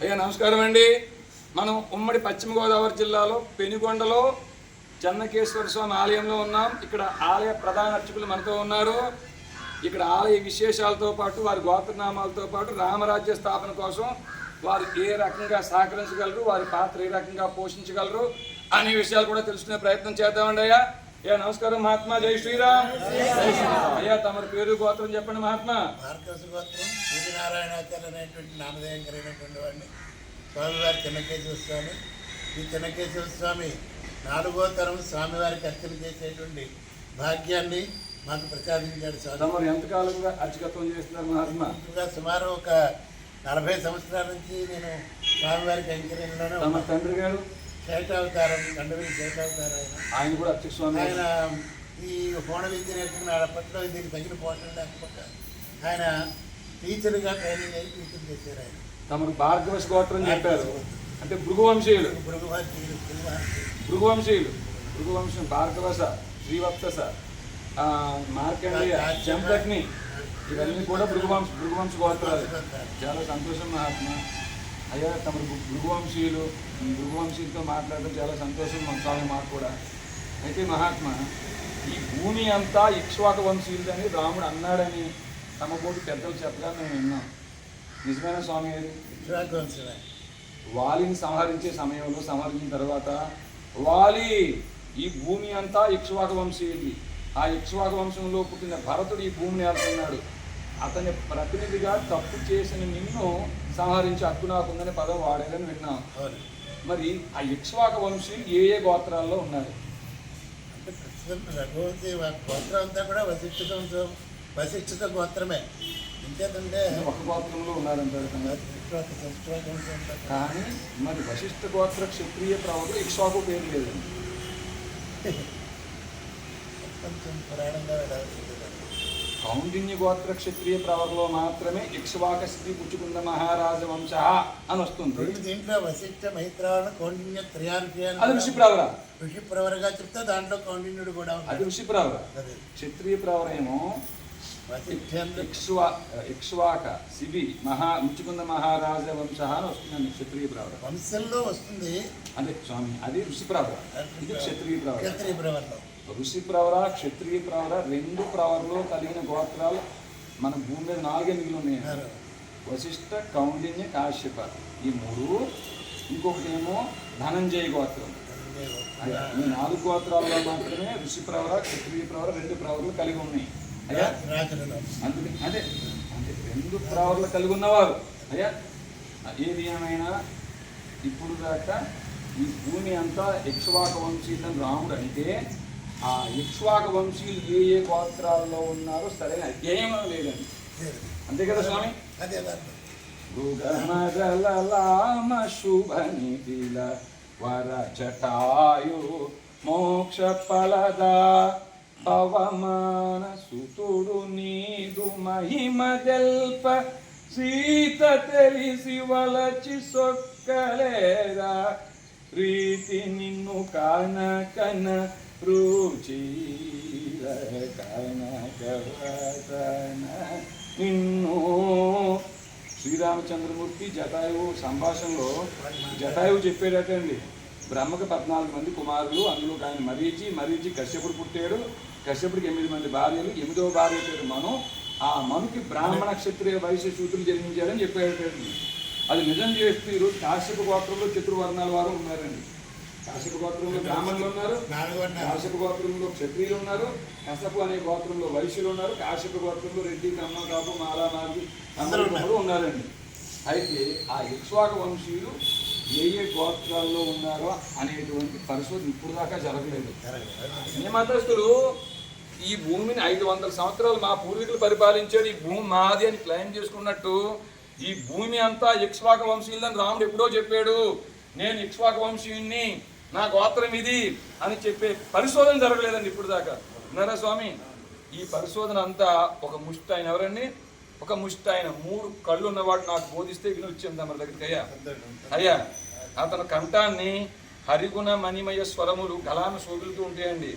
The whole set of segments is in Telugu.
అయ్యా నమస్కారం అండి. మనం ఉమ్మడి పశ్చిమ గోదావరి జిల్లాలో పెనుగొండలో చెన్నకేశ్వర స్వామి ఆలయంలో ఉన్నాం. ఇక్కడ ఆలయ ప్రధాన అర్చకులు మనతో ఉన్నారు. ఇక్కడ ఆలయ విశేషాలతో పాటు వారి గోత్రనామాలతో పాటు రామరాజ్య స్థాపన కోసం వారు ఏ రకంగా సహకరించగలరు వారి పాత్ర ఏ రకంగా పోషించగలరు అనే విషయాలు కూడా తెలుసుకునే ప్రయత్నం చేద్దామండి అయ్యా. అయ్యా నమస్కారం మహాత్మా జై శ్రీరామ్. అయ్యా తమరి పేరు గోత్రం చెప్పండి మహాత్మా. మార్కస్ గోత్రం సూర్యనారాయణాచార్య అనేటువంటి నామధేయం కలిగినటువంటి వాడిని స్వామివారి చిన్నకేశ్వర స్వామి. ఈ చిన్నకేశ్వర స్వామి నాలుగో తరం స్వామివారికి అర్చన చేసేటువంటి భాగ్యాన్ని మాకు ప్రసాదించాడు స్వామి. ఎంతకాలంగా అర్చకత్వం చేస్తున్నారు మహాత్మా? సుమారు ఒక నలభై సంవత్సరాల నుంచి నేను స్వామివారికి అంకిరంలోనే తమ తండ్రి గారు? శేషావతారం కండవిని శేషావతారం ఆయన ఆయన కూడా స్వామి ఆయన ఈ హోణ విద్య నేర్చుకున్న అప్పట్లో దీనికి తగిన పోషణ లేకపోతే ఆయన టీచర్గా ట్రైనింగ్ అయ్యి టీచర్ చేశారు ఆయన. తమరు భార్గవశ గోత్రం చెప్పారు. అంటే భృగువంశీయులు. భృగువాచీయులు భృగువంశీయులు. భృగువంశం భార్గవస శ్రీవత్సస మార్కండేయ జంపట్ని. ఇవన్నీ కూడా భృగువంశ భృగువంశ గోత్రాలు. చాలా సంతోషం మహాత్మ. అయ్యా తమరు భృగువంశీయులు ఈ భృగువంశీయులతో మాట్లాడడం చాలా సంతోషం మన స్వామి మాకు కూడా. అయితే మహాత్మ ఈ భూమి అంతా ఇక్ష్వాక వంశీయులని రాముడు అన్నాడని తమ బోటి పెద్దలు చెప్పగా మేము విన్నాం. నిజమైన స్వామి వాలిని సంహరించే సమయంలో సంహరించిన తర్వాత వాలి ఈ భూమి అంతా ఇక్ష్వాక వంశీయుడి ఆ ఇక్ష్వాక వంశంలో పుట్టిన భరతుడు ఈ భూమిని ఏలుతున్నాడు అతని ప్రతినిధిగా తప్పు చేసిన నిన్ను సంహరించి హక్కు నాకుందనే పదం వాడారని విన్నాం. మరి ఆ ఇక్ష్వాక వంశీయులు ఏ ఏ గోత్రాల్లో ఉన్నారు? అంటే ప్రస్తుతం రఘువంశీ గోత్రం అంతా కూడా వశిష్ఠిత వంశం వశిష్ఠిత గోత్రమే. ఇంకేతంటే ఒక గోత్రంలో ఉన్నారంటారు వంశం కానీ మరి వశిష్ఠ గోత్ర క్షత్రియ ప్రవకుడు ఇక్ష్వాకు పేరు లేదండి కొంచెం పురాణంగా వెళ్ళాల్సింది. కౌండిన్య గోత్ర క్షత్రియ ప్రవరలో మాత్రమే ఇక్ష్వాక శ్రీ పుచ్చుకుంద మహారాజ వంశ అని వస్తుంది. దీంట్లో వశిష్ఠ మైత్రావణ కౌండిన్య త్రియార్కి అది ఋషి ప్రవర ఋషి ప్రవరగా చెప్తే దాంట్లో కౌండిన్యుడు కూడా అది ఉన్నాడు ఋషి ప్రవర అదే. క్షత్రియ ప్రవర ఏమో? ఇక్ష్వాక శిబి మహా ముచ్చుకుంద మహారాజ వంశ అని వస్తుందండి క్షత్రియ ప్రవర. వంశంలో వస్తుంది. అదే స్వామి అది ఋషి ప్రవర. ఇది క్షత్రియ ప్రవర. క్షత్రియ ప్రవర్లో. ఋషి ప్రవర క్షత్రియ ప్రవర రెండు ప్రవరలో కలిగిన గోత్రాలు మన భూమి మీద నాలుగే మిగిలి ఉన్నాయి వశిష్ఠ కౌండిన్య కాశ్యప. ఈ మూడు ఇంకొకటి ఏమో ధనంజయ గోత్రం. ఈ నాలుగు గోత్రాల్లో మాత్రమే ఋషి ప్రవర క్షత్రియ ప్రవర రెండు ప్రవరలు కలిగి ఉన్నాయి. అయ్యా అందుకే అదే అంటే రెండు ప్రవర్లు కలిగి ఉన్నవారు. అయ్యా ఏది ఏమైనా ఇప్పుడు దాకా ఈ భూమి అంతా ఇక్ష్వాక వంశీయులని రాముడు అంటే ఆ ఇక్ష్వాక వంశీయులు ఏ ఏ గోత్రాల్లో ఉన్నారో సరైన అధ్యయనం లేదండి. అంతే కదా స్వామి? అదే దాంట్లో మృగమరలామ శుభ నిధిల వర జటాయు మోక్ష ఫలద. పవమాన సుతుడు నీదు మహిమ దెల్ప. సీత తెలిసి వలచి సొక్కలేరా. ప్రీతి నిన్ను కాన కన నిన్ను శ్రీరామచంద్రమూర్తి జటాయువు సంభాషణలో జటాయువు చెప్పేటండి బ్రహ్మకు పద్నాలుగు మంది కుమారులు అందులో ఆయన మరీచి మరీచి కశ్యపుడు పుట్టాడు. కశ్యపుడికి ఎనిమిది మంది భార్యలు ఎనిమిదవ భార్య పేరు మను. ఆ మనుకి బ్రాహ్మణ క్షత్రియ వయసు సూతులు జన్మించాడని చెప్పేటండి అది నిజం చేస్తూ ఈరోజు కాశ్యప గోత్రంలో చతుర్వర్ణాల వారు ఉన్నారండి. కాశ్యప గోత్రంలో బ్రాహ్మణులు ఉన్నారు. కాశ్యప గోత్రంలో క్షత్రియులు ఉన్నారు. కసపు అనే గోత్రంలో వైశ్యులు ఉన్నారు. కాశ్యప గోత్రంలో రెడ్డి కమ్మ కాపు మాలా నాగి అందరూ ఉన్నారండి. అయితే ఆ ఇక్ష్వాక వంశీయులు ఏ ఏ గోత్రాల్లో ఉన్నారో అనేటువంటి పరిశోధన ఇప్పుడు దాకా జరగలేదు. ఏ మతస్థులు ఈ భూమిని ఐదు వందల సంవత్సరాలు మా పూర్వీకులు పరిపాలించారు. ఈ భూమి మాది అని క్లెయిమ్ చేసుకున్నట్టు ఈ భూమి అంతా ఇక్ష్వాక వంశీయులని రాముడు ఎప్పుడో చెప్పాడు. నేను ఇక్ష్వాక వంశీయుణ్ణి నా గోత్రం ఇది అని చెప్పే పరిశోధన జరగలేదండి ఇప్పుడు దాకా విన్నారా స్వామి? ఈ పరిశోధన అంతా ఒక ముష్టి ఆయన ఎవరండి? ఒక ముష్టి ఆయన. మూడు కళ్ళు ఉన్నవాడు నాకు బోధిస్తే విని వచ్చింది మన దగ్గరికి అయ్యా. అయ్యా అతని కంఠాన్ని హరిగుణ మణిమయ స్వరములు గలాన శోభిలుతూ ఉంటాయండి.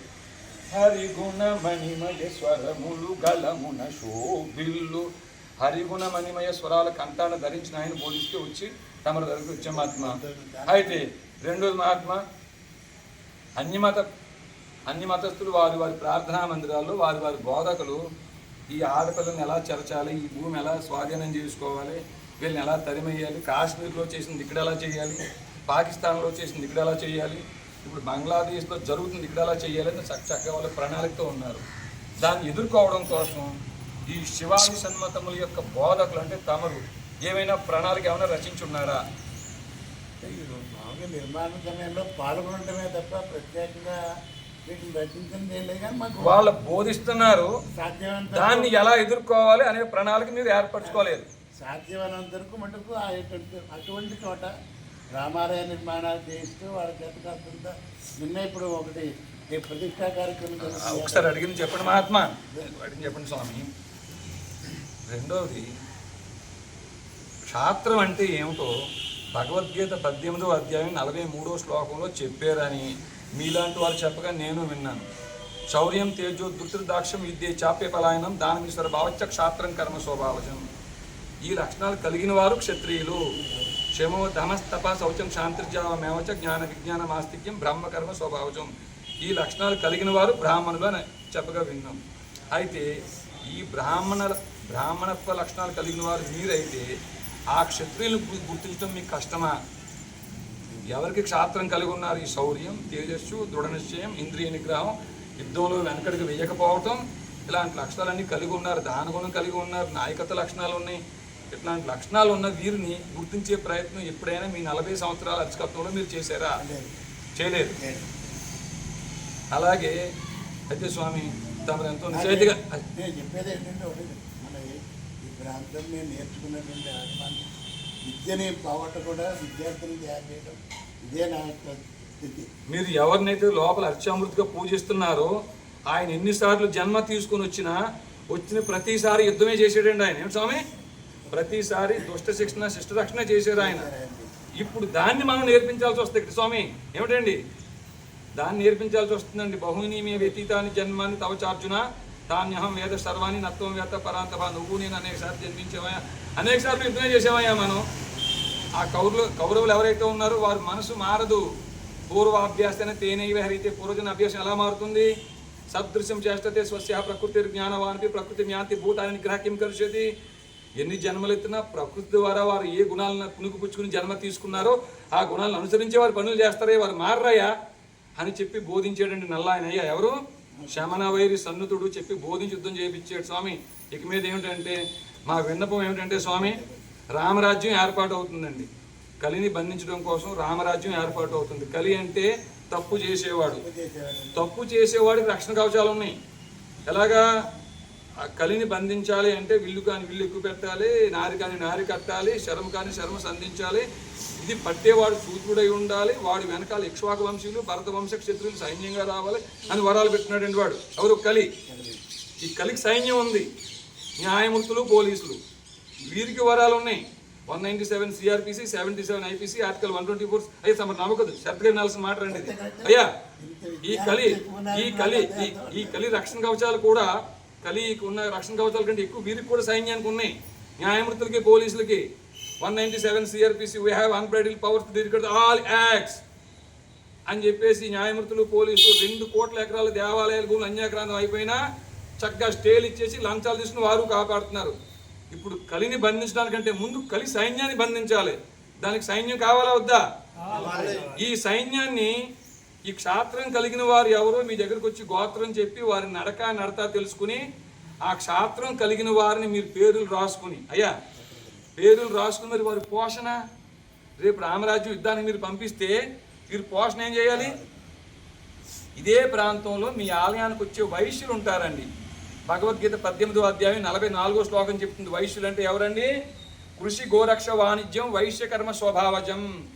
హరిగుణ మణిమయ స్వరములు గలమున శోభిల్లు. హరిగుణ మణిమయ స్వరాల కంఠాన్ని ధరించిన ఆయన బోధిస్తే వచ్చి తమ దగ్గరికి వచ్చే మహాత్మ. అయితే రెండోది మహాత్మ అన్ని మత అన్ని మతస్థులు వారి వారి ప్రార్థనా మందిరాల్లో వారి వారి బోధకులు ఈ ఆడపిల్లని ఎలా చెరచాలి ఈ భూమి ఎలా స్వాధీనం చేసుకోవాలి వీళ్ళని ఎలా తరిమేయాలి కాశ్మీర్లో చేసింది ఇక్కడ ఎలా చేయాలి పాకిస్తాన్లో చేసింది ఇక్కడ ఎలా చేయాలి ఇప్పుడు బంగ్లాదేశ్లో జరుగుతుంది ఇక్కడ ఎలా చేయాలి అని చక్క చక్కగా వాళ్ళ ప్రణాళికతో ఉన్నారు. దాన్ని ఎదుర్కోవడం కోసం ఈ శివాజీ సన్మతముల యొక్క బోధకులు అంటే తమరు. ఏమైనా ప్రణాళిక ఏమైనా రచించున్నారా? మామూలుగా నిర్మాణ సమయంలో పాల్గొనడమే తప్ప ప్రత్యేకంగా వీటిని రచించింది ఏం లేదు కానీ మాకు వాళ్ళు బోధిస్తున్నారు. సాధ్యమైనంత దాన్ని ఎలా ఎదుర్కోవాలి అనే ప్రణాళిక మీరు ఏర్పరచుకోలేదు. సాధ్యమైనంత వరకు మటుకు ఆ ఎటువంటి- అటువంటి చోట రామాలయ నిర్మాణాలు చేయిస్తూ వాళ్ళ చేత కాకుండా నిన్న ఇప్పుడు ఒకటి ఈ ప్రతిష్టా కార్యక్రమం. ఒకసారి అడిగింది చెప్పండి మహాత్మా. అడిగింది చెప్పండి స్వామి. రెండవది క్షాత్రం అంటే ఏమిటో భగవద్గీత పద్దెనిమిదో అధ్యాయం నలభై మూడో శ్లోకంలో చెప్పారని మీలాంటి వారు చెప్పగా నేను విన్నాను. శౌర్యం తేజో దుర్తృదాక్షం విద్య చాప్య పలాయనం దానమీశ్వర భావచ్చ క్షాత్రం కర్మ స్వభావజం. ఈ లక్షణాలు కలిగిన వారు క్షత్రియులు. క్షమో ధమస్తప శౌచం శాంతిర్జావమేవచ జ్ఞాన విజ్ఞాన మాస్తిక్యం బ్రహ్మకర్మ స్వభావజం. ఈ లక్షణాలు కలిగిన వారు బ్రాహ్మణులు అని చెప్పగా విన్నాం. అయితే ఈ బ్రాహ్మణ బ్రాహ్మణత్వ లక్షణాలు కలిగిన వారు మీరైతే ఆ క్షత్రియులను గు- గుర్తించడం మీకు కష్టమా? ఎవరికి క్షాత్రం కలిగి ఉన్నారు? ఈ శౌర్యం తేజస్సు దృఢ నిశ్చయం ఇంద్రియ నిగ్రహం యుద్ధంలో వెనకడికి వేయకపోవటం ఇలాంటి లక్షణాలన్నీ కలిగి ఉన్నారు. దానగుణం కలిగి ఉన్నారు. నాయకత్వ లక్షణాలు ఉన్నాయి. ఇట్లాంటి లక్షణాలు ఉన్న వీరిని గుర్తించే ప్రయత్నం ఎప్పుడైనా మీ నలభై సంవత్సరాల అర్చకత్వంలో మీరు చేశారా? లేదు. చేయలేదు. లేదు. అలాగే అయితే స్వామి తమరు ఎంతో నిజాయితీగా చెప్పేది ఏంటంటే ఒకటి మన ఈ- ఈ ప్రాంతం నేను నేర్చుకున్నటువంటి ఆత్మాన్ని విద్యని పోగొట్ట కూడా విద్యార్థులను తయారు చేయడం ఇదే నా యొక్క స్థితి. మీరు ఎవరినైతే లోపల అర్చామృతిగా పూజిస్తున్నారో ఆయన ఎన్నిసార్లు జన్మ తీసుకుని వచ్చినా వచ్చిన ప్రతిసారి యుద్ధమే చేసేటండి ఆయన. ఏమి స్వామి? ప్రతిసారి దుష్ట శిక్షణ శిష్ట రక్షణ చేశారు ఆయన. ఇప్పుడు దాన్ని మనం నేర్పించాల్సి వస్తుంది ఇక్కడ స్వామి? ఏమిటండి? దాన్ని నేర్పించాల్సి వస్తుందండి. బహుని మీ వ్యతీతాన్ని జన్మాన్ని తవచార్జున తాన్యహం వేద సర్వాన్ని నత్వం వేత పరాంతభ నువ్వు నేను అనేక సార్లు జన్మించామయ్యా అనేక సార్లు యుద్ధమే చేసేవాయా మనం? ఆ కౌరులు కౌరవులు ఎవరైతే ఉన్నారో వారి మనసు మారదు. పూర్వాభ్యాసన తేనైవ హరితే పూర్వజన అభ్యాసం ఎలా మారుతుంది? సదృశ్యం చేస్తే స్వస్య ప్రకృతి జ్ఞానవానికి ప్రకృతి జ్ఞాతి భూతాన్ని గ్రహకిం కలిసేది ఎన్ని జన్మలు ఎత్తినా ప్రకృతి ద్వారా వారు ఏ గుణాలను పుణుకుపుచ్చుకుని జన్మ తీసుకున్నారో ఆ గుణాలను అనుసరించే వారు పనులు చేస్తారే వారు మారరాయా? అని చెప్పి బోధించాడండి నల్ల ఎవరు? శమన వైరి సన్నుతుడు చెప్పి బోధించి యుద్ధం చేయించాడు స్వామి. ఇక మీద ఏమిటంటే మా విన్నపం ఏమిటంటే స్వామి రామరాజ్యం ఏర్పాటు అవుతుందండి కలిని బంధించడం కోసం రామరాజ్యం ఏర్పాటు అవుతుంది కలి అంటే తప్పు చేసేవాడు. చేసేవాడు. తప్పు చేసేవాడికి రక్షణ కవచాలు ఉన్నాయి. ఎలాగా? ఆ కలిని బంధించాలి అంటే విల్లు కాని విల్లు ఎక్కువ పెట్టాలి నారి కాని నారి కట్టాలి శరం కాని శరమ సంధించాలి. ఇది పట్టేవాడు సూత్రుడై ఉండాలి వాడు వెనకాల ఇక్ష్వాక వంశీయులు భరత వంశ క్షత్రులు సైన్యంగా రావాలి అని వరాలు పెట్టినాడండి వాడు. ఎవరు? కలి. ఈ కలికి సైన్యం ఉంది. న్యాయమూర్తులు పోలీసులు. వీరికి వరాలు ఉన్నాయి. One ninety seven CrPC seventy seven IPC article one twenty four అయ్యే తమ నమ్మకదు శ్రద్ధగా వినాల్సిన మాట రండి ఇది. అయ్యా ఈ కలి ఈ కలి ఈ- ఈ కలి రక్షణ కవచాలు కూడా కలికి ఉన్న రక్షణ కవచాల కంటే ఎక్కువ వీరికి కూడా సైన్యానికి ఉన్నాయి. న్యాయమూర్తులకి పోలీసులకి. One ninety seven CrPC we have unbridled powers to direct all acts అని చెప్పేసి న్యాయమూర్తులు పోలీసులు రెండు కోట్ల ఎకరాల దేవాలయాల భూములు అన్యాక్రాంతం అయిపోయినా చక్కగా స్టేలు ఇచ్చేసి లంచాలు తీసుకుని వారు కాపాడుతున్నారు. ఇప్పుడు కలిని బంధించడానికంటే ముందు కలి సైన్యాన్ని బంధించాలి. దానికి సైన్యం కావాలా వద్దా? ఈ సైన్యాన్ని ఈ క్షాత్రం కలిగిన వారు ఎవరో మీ దగ్గరకు వచ్చి గోత్రం చెప్పి వారి నడక నడత తెలుసుకుని ఆ క్షాత్రం కలిగిన వారిని మీరు పేర్లు రాసుకుని. అయ్యా పేర్లు రాసుకుని మరి వారి పోషణ? రేపు రామరాజ్యం యుద్ధానికి మీరు పంపిస్తే మీరు పోషణ ఏం చేయాలి? ఇదే ప్రాంతంలో మీ ఆలయానికి వచ్చే వైశ్యులు ఉంటారండి. భగవద్గీత పద్దెనిమిదో అధ్యాయం నలభై నాలుగో శ్లోకం చెప్తుంది. వైశ్యులు అంటే ఎవరండి? కృషి గోరక్ష వాణిజ్యం వైశ్యకర్మ స్వభావజం.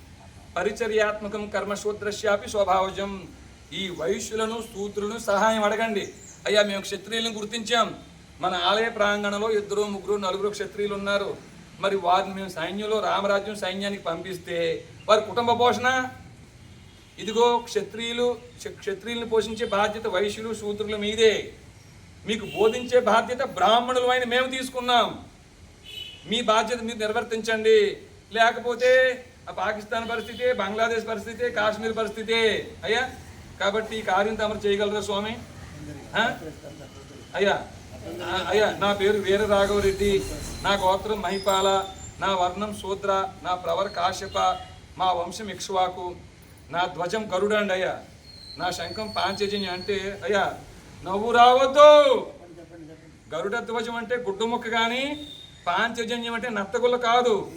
పరిచర్యాత్మకం కర్మశూద్రశ్యాపి స్వభావజం. ఈ వైశ్యులను సూత్రులను సహాయం అడగండి. అయ్యా మేము క్షత్రియులను గుర్తించాం. మన ఆలయ ప్రాంగణంలో ఇద్దరు ముగ్గురు నలుగురు క్షత్రియులు ఉన్నారు. మరి వారిని మేము సైన్యంలో రామరాజ్యం సైన్యానికి పంపిస్తే వారి కుటుంబ పోషణ? ఇదిగో క్షత్రియులు క్షత్రియులను పోషించే బాధ్యత వైశ్యులు శూద్రుల మీదే. మీకు బోధించే బాధ్యత బ్రాహ్మణులు అయిన మేము తీసుకున్నాం. మీ బాధ్యత మీరు నిర్వర్తించండి. లేకపోతే ఆ పాకిస్తాన్ పరిస్థితి బంగ్లాదేశ్ పరిస్థితి కాశ్మీర్ పరిస్థితి. అయ్యా కాబట్టి ఈ కార్యం తమరు చేయగలరా స్వామి? అయ్యా అయ్యా నా పేరు వీర రాఘవరెడ్డి నా గోత్రం మహిపాల నా వర్ణం శూద్ర నా ప్రవర్ కాశ్యప మా వంశం ఇక్ష్వాకు. నా ధ్వజం గరుడండి అయ్యా. నా శంఖం పాంచజన్య అంటే అయ్యా నవ్వు రావద్దు. గరుడ ధ్వజం అంటే గుడ్డు ముక్క కానీ పాంచజన్యం అంటే నత్తగుల్ల కాదు.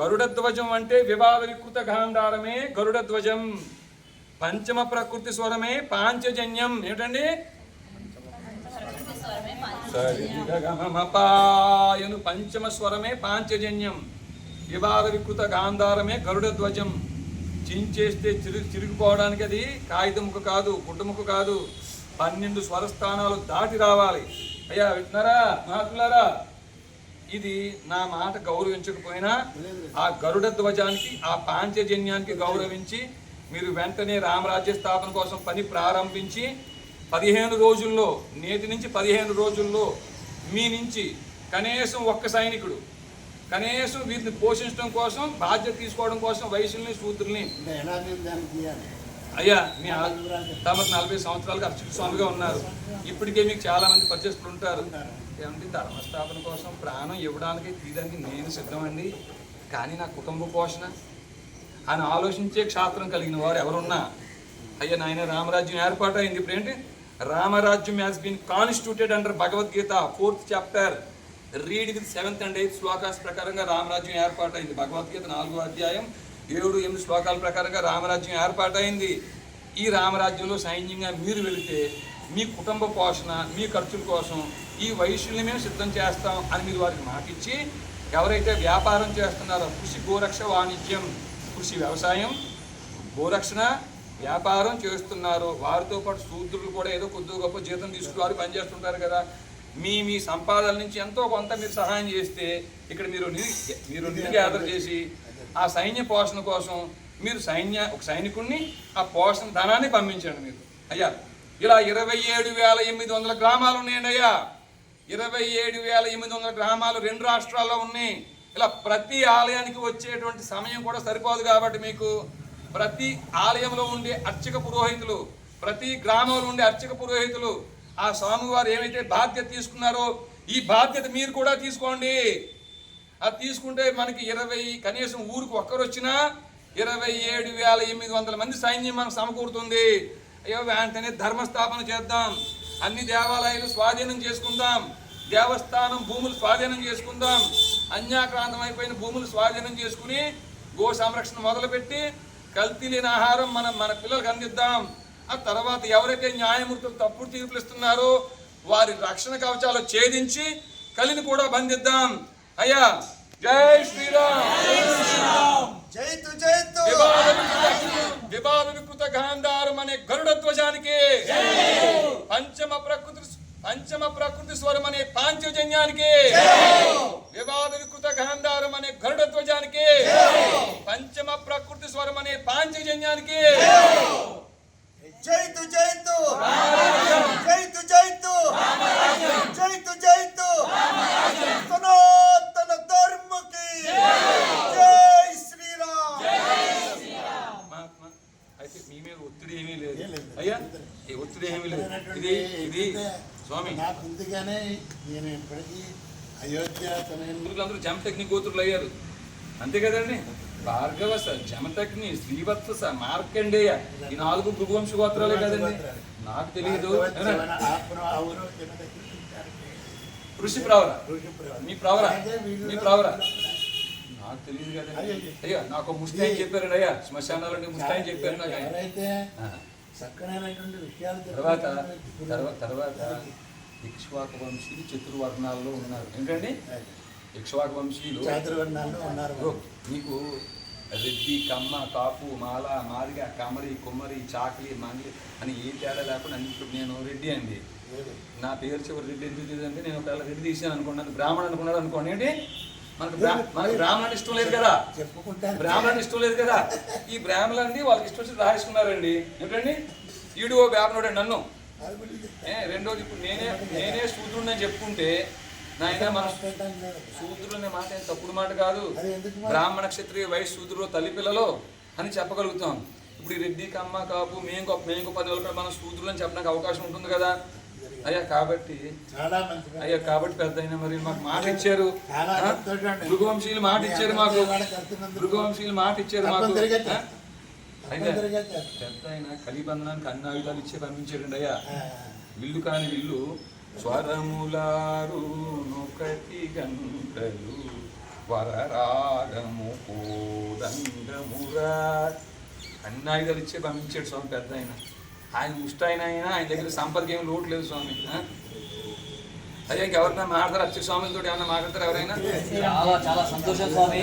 గరుడ ధ్వజం అంటే వివాద వికృత గాంధారమే గరుడ ధ్వజం పంచమ ప్రకృతి స్వరమే పాంచజన్యం. ఏమిటండి? సరిగమపపాయను పంచమ స్వరమే పాంచజన్యం. వివాద వికృత గాంధారమే గరుడ ధ్వజం చించేస్తే చిరుగు చిరిగిపోవడానికి అది కాగితముఖ కాదు గుడ్డముఖ కాదు. పన్నెండు స్వరస్థానాలు దాటి రావాలి. అయ్యా వింటున్నారా? మహాత్ములారా? ఇది నా మాట గౌరవించకపోయినా ఆ గరుడ ధ్వజానికి ఆ పాంచజన్యానికి గౌరవించి మీరు వెంటనే రామరాజ్య స్థాపన కోసం పని ప్రారంభించి పదిహేను రోజుల్లో నేటి నుంచి పదిహేను రోజుల్లో మీ నుంచి కనీసం ఒక్క సైనికుడు కనీసం వీరిని పోషించడం కోసం బాధ్యత తీసుకోవడం కోసం వయసుల్ని సూత్రుల్ని అయ్యా మీ తమకు నలభై సంవత్సరాలుగా అర్చక స్వామిగా ఉన్నారు. ఇప్పటికే మీకు చాలా మంది పరిచయస్తులు ఉంటారు. ఏమంటే ధర్మస్థాపన కోసం ప్రాణం ఇవ్వడానికి తీయడానికి నేను సిద్ధమండి. కానీ నా కుటుంబ పోషణ అని ఆలోచించే క్షాత్రం కలిగిన వారు ఎవరున్నా అయ్యా నాయన రామరాజ్యం ఏర్పాటు అయింది ఇప్పుడు ఏంటి? రామరాజ్యం has been constituted under Bhagavad Gita fourth chapter read with seventh and eighth shlokas ప్రకారంగా రామరాజ్యం ఏర్పాటైంది. భగవద్గీత నాలుగో అధ్యాయం ఏడు ఎనిమిది శ్లోకాల ప్రకారంగా రామరాజ్యం ఏర్పాటైంది. ఈ రామరాజ్యంలో సైన్యంగా మీరు వెళితే మీ కుటుంబ పోషణ మీ ఖర్చుల కోసం ఈ వైశ్యుల్ని మేము సిద్ధం చేస్తాం అని మీరు వారికి మాటిచ్చి ఎవరైతే వ్యాపారం చేస్తున్నారో కృషి గోరక్ష వాణిజ్యం కృషి వ్యవసాయం గోరక్షణ వ్యాపారం చేస్తున్నారు వారితో పాటు శూద్రులు కూడా ఏదో కొద్దిగా గొప్ప జీతం తీసుకుని వారు పనిచేస్తుంటారు కదా. మీ మీ సంపాదన నుంచి ఎంతో కొంత మీరు సహాయం చేస్తే ఇక్కడ మీరు నిధి మీరు నిధి గ్యాదర్ చేసి ఆ సైన్య పోషణ కోసం మీరు సైన్య ఒక సైనికుడిని ఆ పోషణ ధనాన్ని పంపించండి మీరు. అయ్యా ఇలా ఇరవై ఏడు వేల ఎనిమిది వందల గ్రామాలు ఉన్నాయండి అయ్యా ఇరవై ఏడు వేల ఎనిమిది వందల గ్రామాలు రెండు రాష్ట్రాల్లో ఉన్నాయి. ఇలా ప్రతి ఆలయానికి వచ్చేటువంటి సమయం కూడా సరిపోదు కాబట్టి మీకు ప్రతి ఆలయంలో ఉండే అర్చక పురోహితులు ప్రతి గ్రామంలో ఉండే అర్చక పురోహితులు ఆ స్వామివారు ఏమైతే బాధ్యత తీసుకున్నారో ఈ బాధ్యత మీరు కూడా తీసుకోండి. అది తీసుకుంటే మనకి ఇరవై కనీసం ఊరికి ఒక్కరు వచ్చినా ఇరవై ఏడు వేల ఎనిమిది వందల మంది సైన్యం మనకు సమకూరుతుంది. అయ్యో వెంటనే ధర్మస్థాపన చేద్దాం. అన్ని దేవాలయాలు స్వాధీనం చేసుకుందాం. దేవస్థానం భూములు స్వాధీనం చేసుకుందాం. అన్యాక్రాంతం అయిపోయిన భూములు స్వాధీనం చేసుకుని గో సంరక్షణ మొదలుపెట్టి కల్తీ లేని ఆహారం మనం మన పిల్లలకు అందిద్దాం. ఆ తర్వాత ఎవరైతే న్యాయమూర్తులు తప్పుడు తీర్పులు ఇస్తున్నారో వారి రక్షణ కవచాలు ఛేదించి కలిని కూడా బంధిద్దాం. అయ్యా జై శ్రీరామ్. జైతు జైతు వివాద వికృత- వివాద వికృత గాంధారం అనే గరుడ ధ్వజానికి పంచమ ప్రకృతి పంచమ ప్రకృతి స్వరం అనే పాంచజన్యానికి వివాద వికృత గాంధారం అనే గరుడ ధ్వజానికి పంచమ ప్రకృతి స్వరం అనే పాంచజన్యానికి జైతు జైతు జైతు జైతు జైతు జైతు సనాతన ధర్మకి జై శ్రీరామ్ మహాత్మా, అయితే మీ మీద ఒత్తిడి ఏమీ లేదు ఏం లేదు. అయ్యా ఈ ఒత్తిడి ఏమీ లేదు ఇది ఇది స్వామి నాకు ముందుగానే నేను ఇప్పటికీ అయోధ్య సమయంలో అందరూ జమతగ్ని కూతురులు అయ్యారు. అంతే కదండి? భార్గవ జమతగ్ని శ్రీవత్స మార్కండేయ ఈ నాలుగు భృగువంశ గోత్రాలే కదండి? నాకు తెలియదు ఋషి ప్రవర. మీ ప్రవర. మీ ప్రవర. నాకు తెలియదు కదండి. అయ్యో. నాకు ముస్తాయి చెప్పారండి. అయ్యా శ్మశానాలంటే ముస్తాయి చెప్పారు నాకు. తర్వాత తర్వాత తర్వాత ఇక్ష్వాకు వంశీయులు చతుర్వర్ణాల్లో ఉన్నారు. ఏంటండి? ఇక్ష్వాకు వంశీయులు ఉన్నారు నీకు రెడ్డి కమ్మ కాపు మాల మాదిగ కమరి కుమ్మరి చాకలి మంగలి అని ఏ తేడా లేకుండా అన్నింటి నేను రెడ్డి అండి. నా పేరు చివరి రెడ్డి ఎందుకు తెలియదంటే నేను ఒకవేళ రెడ్డి తీసాను అనుకున్నాను బ్రాహ్మణ్ అనుకున్నాడు అనుకోండి ఏంటి? మనకు మనకు బ్రాహ్మణుడు ఇష్టం లేదు కదా. బ్రాహ్మణుడు ఇష్టం లేదు కదా. ఈ బ్రాహ్మణులండి వాళ్ళకి ఇష్టం వచ్చి రాసుకున్నారండి. ఏంటండి? ఈడు ఓ బ్రాహ్మణుడు నన్ను. రెండోది ఇప్పుడు నేనే నేనే శూద్రుడిని చెప్పుకుంటే నాయన మన. శూద్రులు అనే మాట తప్పుడు మాట కాదు? బ్రాహ్మణ క్షత్రియ వైశ్య శూద్రులు తల్లి పిల్లలు అని చెప్పగలుగుతాం. ఇప్పుడు ఈ రెడ్డి కమ్మ కాపు మేము గొప్ప మేము గొప్ప కూడా మనం శూద్రులు అని చెప్పడానికి అవకాశం ఉంటుంది కదా? అయ్యా కాబట్టి అయ్యా కాబట్టి పెద్ద అయినా మరి మాకు మాట ఇచ్చారు. భృగువంశీయులు మాట ఇచ్చారు మాకు. భృగువంశీయులు మాట ఇచ్చారు మాకు. పెద్ద అయినా కలిబంధనానికి అన్ని ఆయుధాలు ఇచ్చే పంపించాడండి అయ్యా. విల్లు కాని విల్లు స్వరములారు నొకటి గంటలు వరరాగము కోదండమురా అన్నాయి గారు ఇచ్చే పంపించాడు స్వామి పెద్ద ఆయన. ఆయన ముష్టి ఆయన అయినా ఆయన దగ్గర సంపదకి ఏం లోటు లేదు స్వామి అదే ఇంకెవరైనా మాట్లాడతారు? అచ్చ స్వామితో ఏమన్నా మాట్లాడతారు ఎవరైనా? చాలా చాలా సంతోషం స్వామి.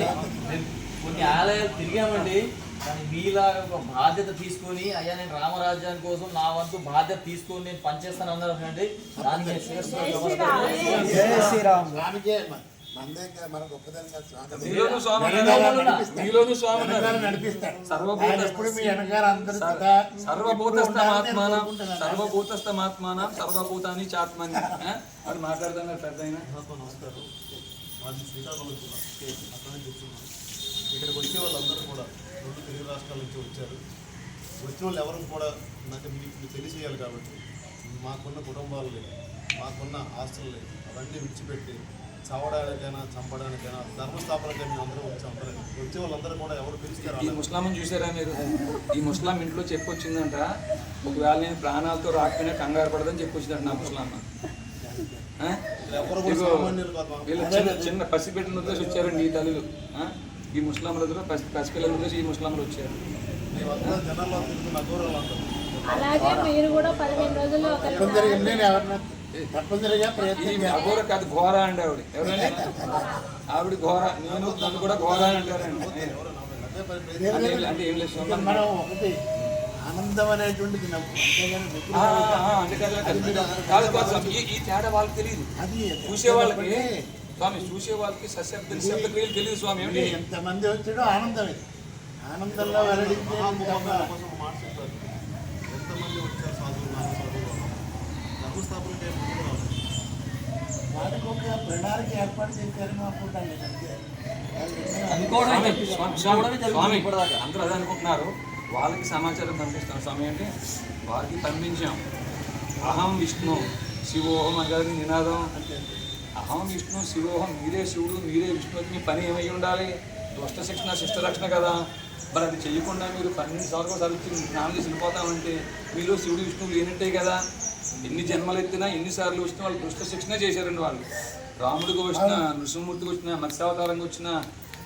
కొన్ని ఆలయాలు తిరిగామండి. కానీ మీలాగా ఒక బాధ్యత తీసుకొని అయ్యా నేను రామరాజ్యం కోసం నా వంతు బాధ్యత తీసుకొని నేను పనిచేస్తాను అన్నారు అండి దాన్ని నేను శిరస్సు స్వామికే మ- మందే ఇంకా మన గొప్పదనం కాదు స్వామి. మీలోను స్వామి వెనకాల ఉన్నారు. నడిపిస్తాడు. మీలోను స్వామి ఉన్నారు. వెనకాల నడిపిస్తాడు. సర్వభూత- ఆయన ఎప్పుడు మీ వెనకాల అందరూ సర్వ- సదా సర్వభూతస్థమాత్మానం సర్వభూతాన్ని చాత్మని? అని మాట్లాడుతున్నారు పెద్ద నమస్కారం. శ్రీకాకుళం అక్కడ నుంచి ఇక్కడికి వచ్చే వాళ్ళందరూ కూడా రెండు తెలుగు రాష్ట్రాల నుంచి వచ్చారు. వచ్చిన వాళ్ళు ఎవరు కూడా నాకు మీకు తెలియచేయాలి కాబట్టి మాకున్న కుటుంబాలు లేవు మాకున్న ఆస్తులు లేవు. అవన్నీ విడిచిపెట్టి చావడానికైనా చంపడానికైనా ధర్మస్థాపనకైనా మేము అందరూ వచ్చాం అందరూ వచ్చే వాళ్ళందరూ కూడా ఎవరు పిలుస్తారు ఈ ముస్లాంని చూసారా మీరు? ఈ ముస్లాం ఇంట్లో చెప్పొచ్చిందంట ఒకవేళ నేను ప్రాణాలతో రాకపోయినా కంగారు పడదని చెప్పొచ్చిందంట నా ముస్లాం చిన్న పసిబిడ్డను వదిలేసి వచ్చారండి ఈ తల్లులు? ఈ ముస్లాంల దగ్గర పసి పసిపిల్లలు వదిలేసి ఈ ముస్లాంలు వచ్చారు. అలాగే మీరు కూడా పదిహేను రోజుల్లో ఎవరిన. అఘోర కాదు ఘోర అండి ఆవిడ ఎవరండి? ఆవిడ ఘోర నేను నన్ను కూడా ఘోర అని అంటారండి అంటే. ఏం- లేదు ఆనందం అనేటువంటిది కాదు, ఈ- ఈ తేడా వాళ్ళకి తెలియదు. అది చూసే వాళ్ళకి స్వామి చూసే వాళ్ళకి సశబ్ద నిశ్శబ్ద క్రియలు తెలియదు స్వామి ఏమిటి ఎంతమంది వచ్చాడో ఆనందం ఇది ఆనందంలో వెల్లడించే ఎంతమంది వచ్చారు సాధువులు ఒక ప్రణాళిక ఏర్పాటు అనుకోవడం స్వామి. అందరూ అదే అనుకుంటున్నారు. వాళ్ళకి సమాచారం పంపిస్తాం స్వామి అంటే వారికి పంపించాం. అహం విష్ణు శివోహం అని నినాదం. అహం విష్ణు శివోహం మీరే శివుడు మీరే విష్ణు మీ పని ఏమై ఉండాలి? దుష్ట శిక్షణ శిష్ట రక్షణ కదా. మరి అది చేయకుండా మీరు పన్నెండు సంవత్సరాలు సరిచి స్నానం చేసి వెళ్ళిపోతామంటే మీలో శివుడు విష్ణువు లేనట్టే కదా. ఎన్ని జన్మలు ఎత్తినా ఎన్నిసార్లు వచ్చినా వాళ్ళు దుష్ట శిక్షణ చేశారండి వాళ్ళు. రాముడికి వచ్చిన నృసింహమూర్తికి వచ్చిన మత్స్యావతారంగా వచ్చిన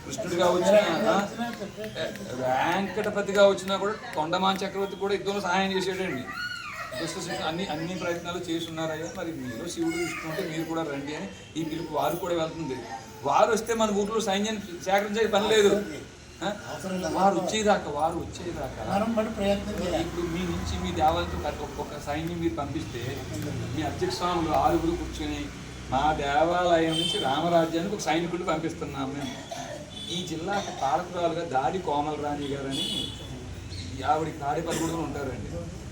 కృష్ణుడిగా వచ్చిన వెంకటపతిగా వచ్చినా కూడా కొండమాన్ చక్రవర్తి కూడా ఇద్దరు సహాయం చేసాడండి అన్ని అన్ని ప్రయత్నాలు చేస్తున్నారయ్యా. మరి మీరు శివుడు విష్ణు అంటే మీరు కూడా రండి అని ఈ పిలుపు వారు కూడా వెళ్తుంది. వారు వస్తే మన ఊర్లో సైన్యం సేకరించే పని లేదు? వారు వచ్చేదాకా వారు వచ్చేదాకా. ఇప్పుడు మీ నుంచి మీ దేవాలయంతో ఒక్కొక్క సైన్యం మీరు పంపిస్తే మీ అధ్యక్ష స్వాములు ఆరుగురు కూర్చొని మా దేవాలయం నుంచి రామరాజ్యానికి ఒక సైనికుడిని పంపిస్తున్నాం మేము. ఈ జిల్లాకి పాలకురాలుగా దాడి కోమలరాణి గారని ఆవిడ తాడేపల్లిగూడలో ఉంటారండి.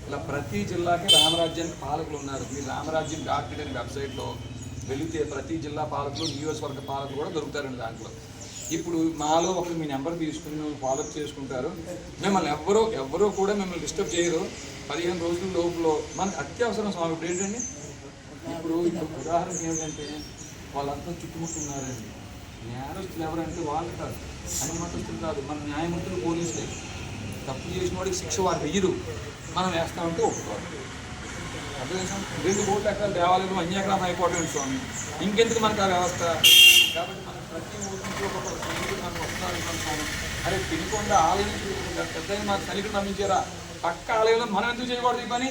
ఇలా ప్రతి జిల్లాకి రామరాజ్యానికి పాలకులు ఉన్నారు. మీరు రామరాజ్యం డాట్ నెట్ అనే వెబ్సైట్లో వెళితే ప్రతి జిల్లా పాలకులు నియోజకవర్గ పాలకులు కూడా దొరుకుతారండి దాంట్లో. ఇప్పుడు మాలో ఒకరు మీ నెంబర్ తీసుకుని మిమ్మల్ని ఫాలో చేసుకుంటారు. మిమ్మల్ని ఎవరో ఎవరో కూడా మిమ్మల్ని డిస్టర్బ్ చేయరు. పదిహేను రోజుల లోపల మనకు అత్యవసరం స్వామి ఇప్పుడు ఏంటండి? ఇప్పుడు ఇప్పుడు ఉదాహరణ ఏంటంటే వాళ్ళంతా చుట్టుముట్టున్నారండి. న్యాయస్తులు ఎవరంటే వాళ్ళు కాదు. అనుమతులు కాదు. మన న్యాయమూర్తులు పోలీసులే. తప్పు చేసిన వాడికి శిక్ష వారు వెయ్యరు. మనం వేస్తామంటే ఒప్పుకోవాలి. అర్థం రెండు కోట్ల ఎకరాల దేవాలయం అన్యాగ్రహం అయిపోవడం స్వామి. ఇంకెందుకు మనకు ఆ వ్యవస్థ? కాబట్టి మనం ప్రతి ఊరి నుంచి ఒక్కొక్క సైనికుడు వస్తున్నారు అనుకుంటున్నాను అరే తినకుండా ఆలయం నుంచి ఒక పెద్ద మాకు సైనికుడు పంపించారా పక్క ఆలయంలో మనం ఎందుకు చేయకూడదు ఈ పని?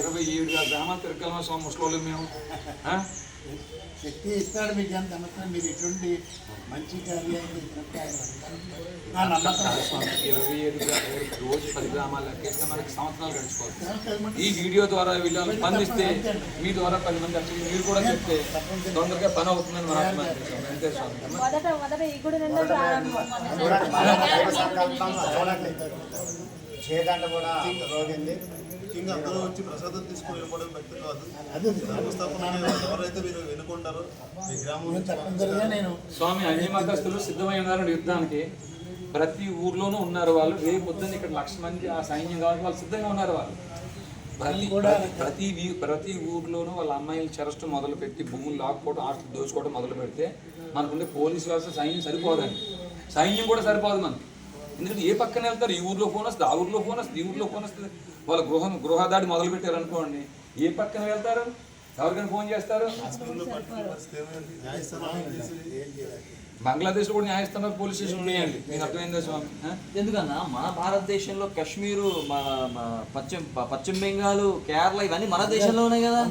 ఇరవై ఏడుగా గ్రామాలు తిరగలమా స్వామి ముసలోళ్ళు మేము? శక్తి ఇస్తాడు మీకు ఎంత నమ్మకం? మీరు ఎటువంటి మంచి కార్యాలు నా నమ్మకం ఇరవై ఏడు రోజు పది గ్రామాలు లెక్కేస్తే మనకి సంవత్సరాలు గడిచిపోతుంది ఈ వీడియో ద్వారా వీళ్ళని స్పందిస్తే మీ ద్వారా పది మంది వచ్చి మీరు కూడా చెప్తే తొందరగా పని అవుతుందని మన ఆత్మ. అంతే స్వామి. కూడా రోగింది. ముఖ్యంగా అందరూ వచ్చి ప్రసాదం తీసుకొని వెళ్ళడం వ్యక్తి కాదు. అదే. ధర్మస్థాపన మీ నేను స్వామి అన్ని మతస్థులు సిద్ధమై ఉన్నారు యుద్ధానికి. ప్రతి ఊర్లోనూ ఉన్నారు వాళ్ళు. రేపు పొద్దున్న ఇక్కడ లక్ష మంది ఆ సైన్యం కాబట్టి వాళ్ళు సిద్ధంగా ఉన్నారు వాళ్ళు. ప్రతి ప్రతి- ప్రతి వీ- ప్రతి ఊర్లోనూ వాళ్ళ అమ్మాయిలు చెరస్ట్ మొదలు పెట్టి భూములు లాక్కోవడం ఆస్తులు దోచుకోవడం మొదలు పెడితే మనకుండే పోలీస్ వ్యవస్థ సైన్యం సరిపోదండి. సైన్యం కూడా సరిపోదు మనకి. ఎందుకంటే ఏ పక్కన వెళ్తారు? ఈ ఊర్లో ఫోన్ వస్తుంది ఆ ఊర్లో ఫోన్ వస్తుంది ఈ ఊర్లో ఫోన్ వస్తుంది. వాళ్ళ గృహ గృహదాడి మొదలు పెట్టారు అనుకోండి ఏ పక్కన వెళ్తారు? ఎవరికైనా ఫోన్ చేస్తారు? బంగ్లాదేశ్ కూడా న్యాయస్థానం పోలీస్ స్టేషన్ ఉన్నాయండి. మీకు అర్థమైందా స్వామి? ఎందుకన్నా? మన భారతదేశంలో కాశ్మీరు పశ్చిమ పశ్చిమ బెంగాల్ కేరళ ఇవన్నీ మన దేశంలో ఉన్నాయి కదా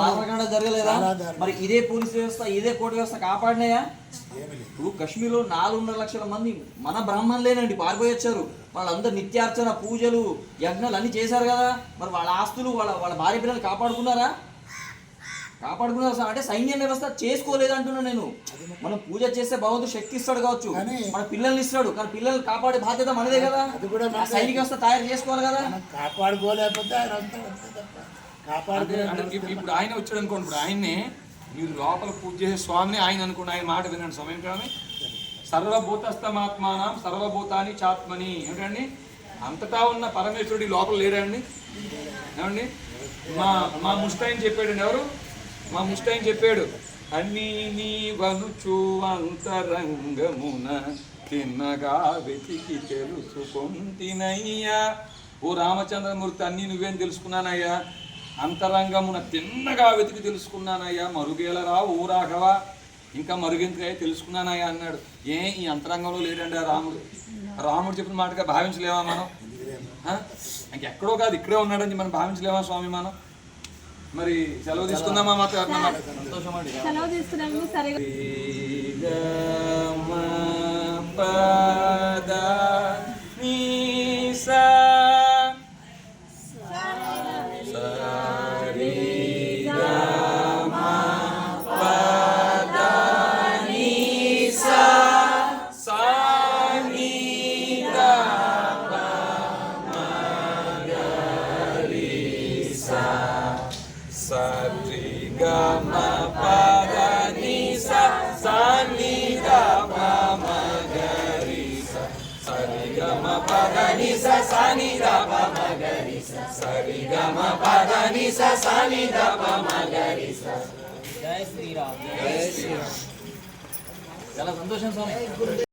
మారణకాండ జరగలేదా. మరి ఇదే పోలీస్ వ్యవస్థ ఇదే కోర్టు వ్యవస్థ కాపాడినాయా? ఇప్పుడు కాశ్మీర్లో నాలుగున్నర లక్షల మంది మన బ్రాహ్మణులేనండి పారిపోయి వచ్చారు. వాళ్ళందరూ నిత్యార్చన పూజలు యజ్ఞాలు అన్ని చేశారు కదా? మరి వాళ్ళ ఆస్తులు వాళ్ళ వాళ్ళ భార్య పిల్లలు కాపాడుకున్నారా? కాపాడుకున్నారు సార్ అంటే సైన్య వ్యవస్థ చేసుకోలేదు అంటున్నా నేను. మనం పూజ చేస్తే భగవంతుడు శక్తి ఇస్తాడు కావచ్చు. కానీ- మన పిల్లల్ని ఇస్తాడు. కానీ పిల్లల్ని కాపాడే బాధ్యత మనదే కదా. అది కూడా. సైనిక వ్యవస్థ తయారు చేసుకోవాలి కదా. కాపాడుకోలేకపోతే కాపాడుకునే ఇప్పుడు ఆయన వచ్చాడు అనుకోండి. ఇప్పుడు ఆయన్నే మీరు లోపల పూజ చేసే స్వామిని ఆయన అనుకోండి. ఆయన మాట వినండి. స్వామి స్వామి సర్వభూతస్థమాత్మానం సర్వభూతాని చాత్మని. ఏమిటండి? అంతటా ఉన్న పరమేశ్వరుడి లోపల లేడండి ఏమండి? మా మా ముష్టైన్ చెప్పాడండి ఎవరు? మా ముష్టైన్ చెప్పాడు అన్నీ నీ వనుచు అంతరంగమున తిన్నగా వెతికి తెలుసుకొంటినయ్యా. ఓ రామచంద్రమూర్తి అన్నీ నువ్వేం తెలుసుకున్నానయ్యా? అంతరంగమున తిన్నగా వెతికి తెలుసుకున్నానయ్యా. మరుగేలరా ఓ రాఘవ? ఇంకా మరుగెందుకయ్యా? తెలుసుకున్నానయ్యా అన్నాడు. ఏ ఈ అంతరంగంలో లేడండి ఆ రాముడు? రాముడు చెప్పిన మాటగా భావించలేమా మనం? ఇంకెక్కడో కాదు ఇక్కడే ఉన్నాడని మనం భావించలేమా స్వామి మనం? మరి సెలవు తీసుకుందామా మాత సంతోషం అండి? సెలవు తీసుకున్నాము సరిగా పద పద నిస సని గమ మగరి జై శ్రీరామ్. జై శ్రీరామ్. చాలా సంతోషం స్వామి.